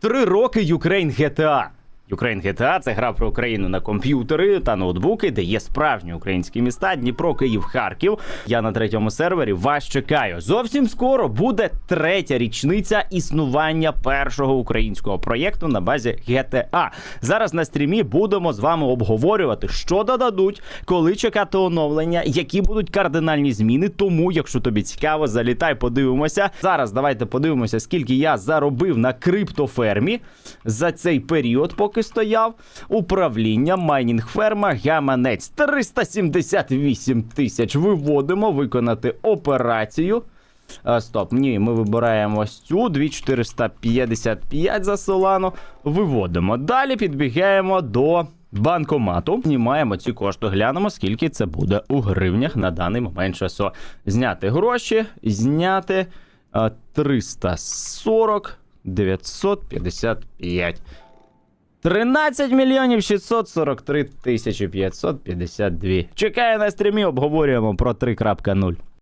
Три роки Ukraine GTA. Ukraine GTA – це гра про Україну на комп'ютери та ноутбуки, де є справжні українські міста Дніпро, Київ, Харків. Я на третьому сервері вас чекаю. Зовсім скоро буде третя річниця існування першого українського проєкту на базі GTA. Зараз на стрімі будемо з вами обговорювати, що додадуть, коли чекати оновлення, які будуть кардинальні зміни. Тому, якщо тобі цікаво, залітай, подивимося. Зараз давайте подивимося, скільки я заробив на криптофермі за цей період, поки стояв. Управління, майнінг ферма, гаманець 378 тисяч. Виводимо, виконати операцію. А, стоп, ні, ми вибираємо ось цю 2455 за Солану. Виводимо. Далі підбігаємо до банкомату. Знімаємо ці кошти, глянемо, скільки це буде у гривнях на даний момент часу. Зняти гроші, зняти а, 340 955. 13 мільйонів 643 тисячі 552. Чекаю на стрімі, обговорюємо про 3.0.